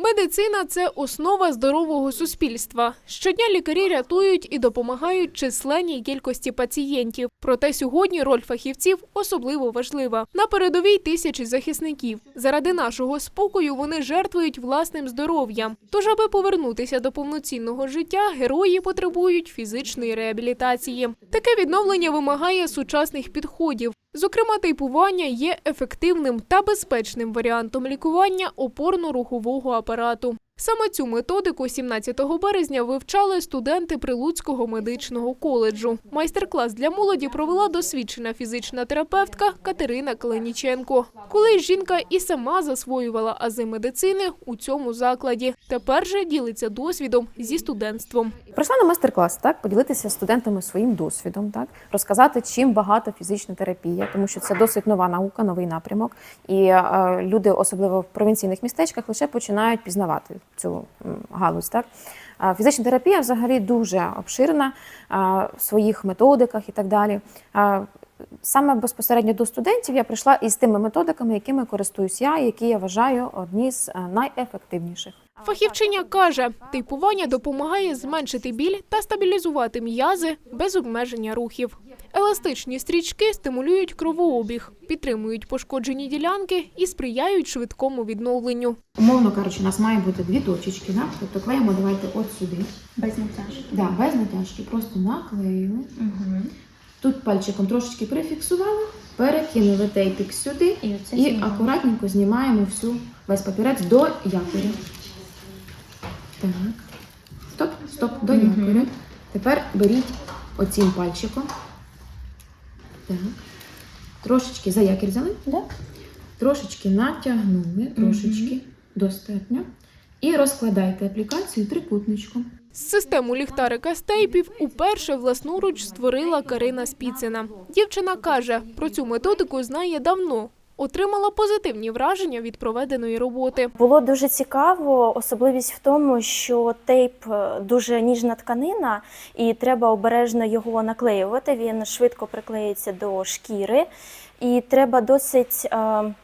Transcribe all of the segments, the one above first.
Медицина це основа здорового суспільства. Щодня лікарі рятують і допомагають численній кількості пацієнтів. Проте сьогодні роль фахівців особливо важлива. На передовій тисячі захисників. Заради нашого спокою вони жертвують власним здоров'ям. Тож, аби повернутися до повноцінного життя, герої потребують фізичної реабілітації. Таке відновлення вимагає сучасних підходів. Зокрема, тейпування є ефективним та безпечним варіантом лікування опорно-рухового апарату. Саме цю методику 17 березня вивчали студенти Прилуцького медичного коледжу. Майстер-клас для молоді провела досвідчена фізична терапевтка Катерина Калиніченко. Колись жінка і сама засвоювала ази медицини у цьому закладі. Тепер же ділиться досвідом зі студентством. Прийшла на майстер-клас, так поділитися студентами своїм досвідом, так розказати, чим багата фізична терапія, тому що це досить нова наука, новий напрямок. І е, люди, особливо в провінційних містечках, лише починають пізнавати цю галузь. Так фізична терапія взагалі дуже обширна в своїх методиках і так далі. Саме безпосередньо до студентів я прийшла із тими методиками, якими користуюсь я, які я вважаю одні з е, найефективніших. Фахівчиня каже, тейпування допомагає зменшити біль та стабілізувати м'язи без обмеження рухів. Еластичні стрічки стимулюють кровообіг, підтримують пошкоджені ділянки і сприяють швидкому відновленню. Умовно кажучи, у нас має бути дві точечки, да? тобто клеїмо давайте от сюди. Без натяжки. Да, без натяжки, просто наклеїли. Угу. Тут пальчиком трошечки прифіксували, перекинули тейпік сюди І оце і акуратненько знімаємо всю весь папірець до якоря. Так. Стоп, стоп, до якоря. Тепер беріть оцім пальчиком. Так. Трошечки за якір взяли. Так. Трошечки натягнули, трошечки достатньо. І розкладайте аплікацію трикутничком. Систему ліхтарика стейпів уперше власноруч створила Карина Спіцина. Дівчина каже, про цю методику знає давно. Отримала позитивні враження від проведеної роботи. Було дуже цікаво. Особливість в тому, що тейп е, дуже ніжна тканина, і треба обережно його наклеювати. Він швидко приклеїться до шкіри, і треба досить е,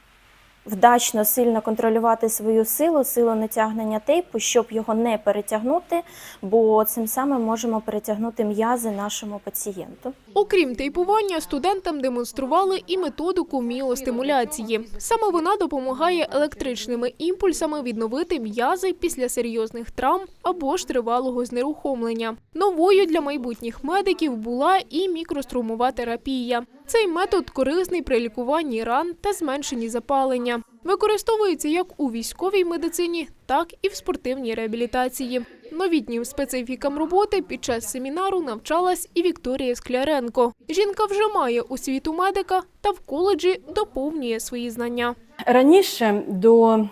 вдачно сильно контролювати свою силу, силу натягнення тейпу, щоб його не перетягнути, бо цим самим можемо перетягнути м'язи нашому пацієнту. Окрім тейпування, студентам демонстрували і методику міостимуляції. Саме вона допомагає електричними імпульсами відновити м'язи після серйозних травм або ж тривалого знерухомлення. Новою для майбутніх медиків була і мікрострумова терапія. Цей метод корисний при лікуванні ран та зменшенні запалення. Використовується як у військовій медицині, так і в спортивній реабілітації. Новітнім специфікам роботи під час семінару навчалась і Вікторія Скляренко. Жінка вже має освіту медика та в коледжі доповнює свої знання. Раніше до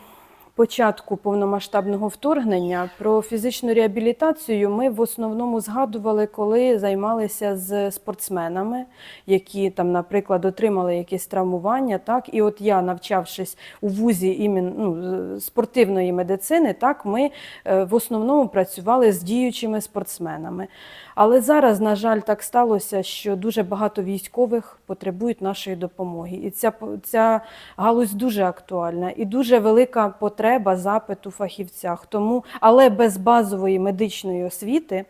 початку повномасштабного вторгнення про фізичну реабілітацію ми в основному згадували, коли займалися з спортсменами, які там, наприклад, отримали якісь травмування. Так, і от я, навчавшись у вузі імен, ну, спортивної медицини, так ми е, в основному працювали з діючими спортсменами. Але зараз, на жаль, так сталося, що дуже багато військових потребують нашої допомоги. І ця, ця галузь дуже актуальна і дуже велика потреба запиту в фахівцях. Тому, але без базової медичної освіти.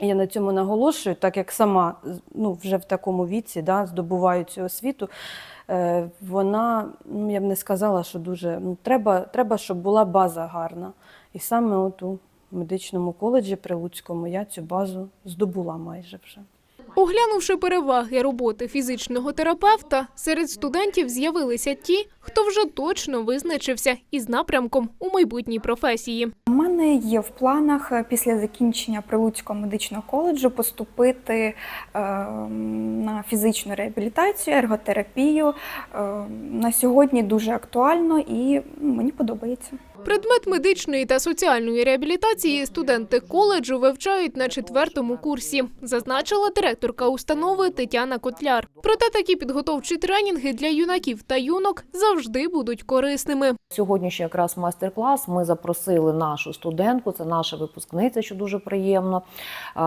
Я на цьому наголошую, так як сама ну, вже в такому віці да, здобуваю цю освіту, е, вона, ну, я б не сказала, що дуже ну, треба, треба, щоб була база гарна. І саме от у медичному коледжі Прилуцькому я цю базу здобула майже вже. Оглянувши переваги роботи фізичного терапевта, серед студентів з'явилися ті, хто вже точно визначився із напрямком у майбутній професії. У мене є в планах е, після закінчення Прилуцького медичного коледжу поступити е, на фізичну реабілітацію, ерготерапію. Е, на сьогодні дуже актуально і мені подобається. Предмет медичної та соціальної реабілітації студенти коледжу вивчають на четвертому курсі, зазначила директорка установи Тетяна Котляр. Проте такі підготовчі тренінги для юнаків та юнок завжди будуть корисними. Сьогоднішній якраз майстер-клас ми запросили нашу студентку, це наша випускниця, що дуже приємно, е,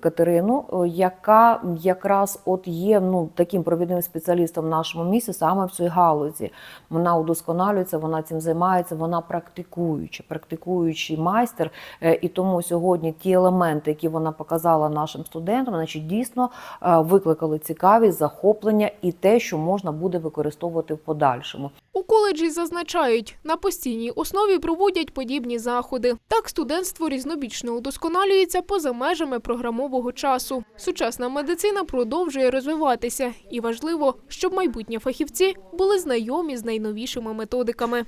Катерину, е, яка якраз от є ну, таким провідним спеціалістом в нашому місті саме в цій галузі. Вона удосконалюється, вона цим займається, вона практикуюча, практикуючий майстер. Е, І тому сьогодні ті елементи, які вона показала нашим студентам, значить дійсно викликали цікавість, захоплення і те, що можна буде використовувати в подальшому. У коледжі зазначають, на постійній основі проводять подібні заходи. Так студентство різнобічно удосконалюється поза межами програмового часу. Сучасна медицина продовжує розвиватися, і важливо, щоб майбутні фахівці були знайомі з найновішими методиками.